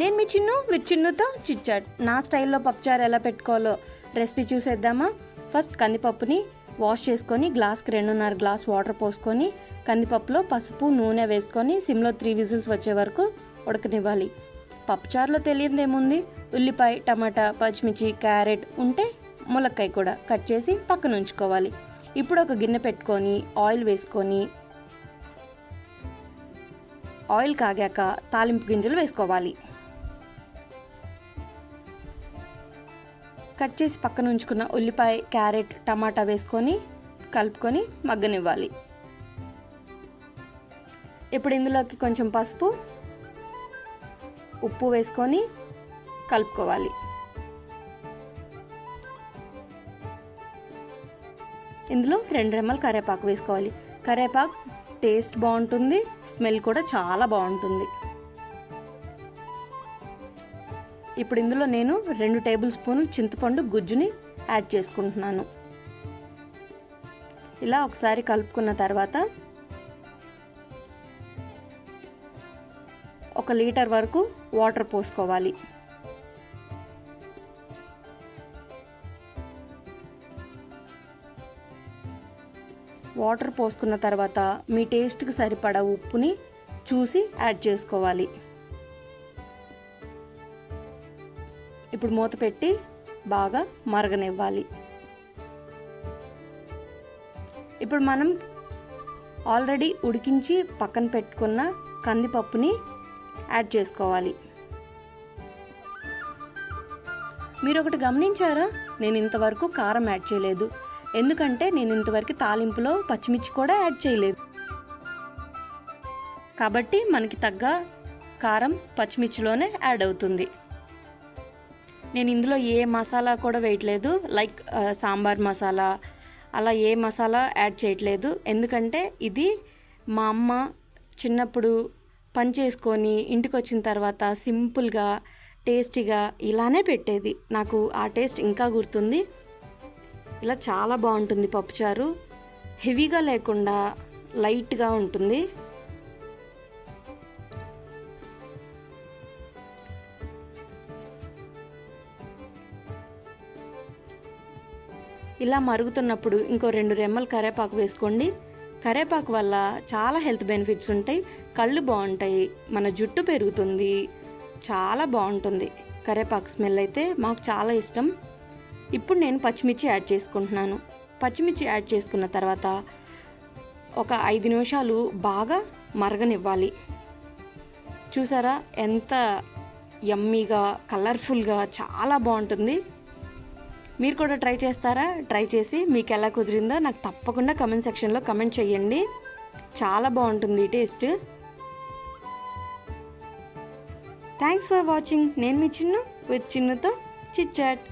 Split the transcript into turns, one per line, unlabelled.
నేను మీ చిన్ను విత్ చిన్నుతో చిచ్చాట్ నా స్టైల్లో పప్పుచారు ఎలా పెట్టుకోవాలో రెసిపీ చూసేద్దామా? ఫస్ట్ కందిపప్పుని వాష్ చేసుకొని గ్లాస్కి రెండున్నర గ్లాస్ వాటర్ పోసుకొని కందిపప్పులో పసుపు నూనె వేసుకొని సిమ్లో త్రీ విజిల్స్ వచ్చే వరకు ఉడకనివ్వాలి. పప్పుచారులో తెలియదు ఏముంది? ఉల్లిపాయ టమాటా పచ్చిమిర్చి క్యారెట్ ఉంటే ములక్కాయ కూడా కట్ చేసి పక్కన ఉంచుకోవాలి. ఇప్పుడు ఒక గిన్నె పెట్టుకొని ఆయిల్ వేసుకొని ఆయిల్ కాగాక తాలింపు గింజలు వేసుకోవాలి. కట్ చేసి పక్కన ఉంచుకున్న ఉల్లిపాయ క్యారెట్ టమాటా వేసుకొని కలుపుకొని మగ్గనివ్వాలి. ఇప్పుడు ఇందులోకి కొంచెం పసుపు ఉప్పు వేసుకొని కలుపుకోవాలి. ఇందులో రెండు రెమ్మలు కరేపాకు వేసుకోవాలి. కరేపాకు టేస్ట్ బాగుంటుంది స్మెల్ కూడా చాలా బాగుంటుంది. ఇప్పుడు ఇందులో నేను రెండు టేబుల్ స్పూన్లు చింతపండు గుజ్జుని యాడ్ చేసుకుంటున్నాను. ఇలా ఒకసారి కలుపుకున్న తర్వాత ఒక లీటర్ వరకు వాటర్ పోసుకోవాలి. వాటర్ పోసుకున్న తర్వాత మీ టేస్ట్కి సరిపడా ఉప్పుని చూసి యాడ్ చేసుకోవాలి. ఇప్పుడు మూత పెట్టి బాగా మరగనివ్వాలి. ఇప్పుడు మనం ఆల్రెడీ ఉడికించి పక్కన పెట్టుకున్న కందిపప్పుని యాడ్ చేసుకోవాలి. మీరు ఒకటి గమనించారా? నేను ఇంతవరకు కారం యాడ్ చేయలేదు. ఎందుకంటే నేను ఇంతవరకు తాలింపులో పచ్చిమిర్చి కూడా యాడ్ చేయలేదు. కాబట్టి మనకి తగ్గ కారం పచ్చిమిర్చిలోనే యాడ్ అవుతుంది. నేను ఇందులో ఏ మసాలా కూడా వేయట్లేదు. లైక్ uh, సాంబార్ మసాలా అలా ఏ మసాలా యాడ్ చేయట్లేదు. ఎందుకంటే ఇది మా అమ్మ చిన్నప్పుడు పని చేసుకొని ఇంటికి వచ్చిన తర్వాత సింపుల్గా టేస్టీగా ఇలానే పెట్టేది. నాకు ఆ టేస్ట్ ఇంకా గుర్తుంది. ఇలా చాలా బాగుంటుంది పప్పుచారు. హెవీగా లేకుండా లైట్గా ఉంటుంది. ఇలా మరుగుతున్నప్పుడు ఇంకో రెండు రెమ్మలు కరేపాకు వేసుకోండి. కరేపాకు వల్ల చాలా హెల్త్ బెనిఫిట్స్ ఉంటాయి. కళ్ళు బాగుంటాయి. మన జుట్టు పెరుగుతుంది. చాలా బాగుంటుంది. కరేపాకు స్మెల్ అయితే మాకు చాలా ఇష్టం. ఇప్పుడు నేను పచ్చిమిర్చి యాడ్ చేసుకుంటున్నాను. పచ్చిమిర్చి యాడ్ చేసుకున్న తర్వాత ఒక ఐదు నిమిషాలు బాగా మరగనివ్వాలి. చూసారా? ఎంత యమ్మీగా కలర్ఫుల్గా చాలా బాగుంటుంది. మీరు కూడా ట్రై చేస్తారా? ట్రై చేసి మీకు ఎలా కుదిరిందో నాకు తప్పకుండా కమెంట్ సెక్షన్లో కమెంట్ చేయండి చాలా బాగుంటుంది ఈ టేస్ట్ థ్యాంక్స్ ఫర్ వాచింగ్ నేను మీ చిన్ను విత్ చిన్నుతో చిట్ చాట్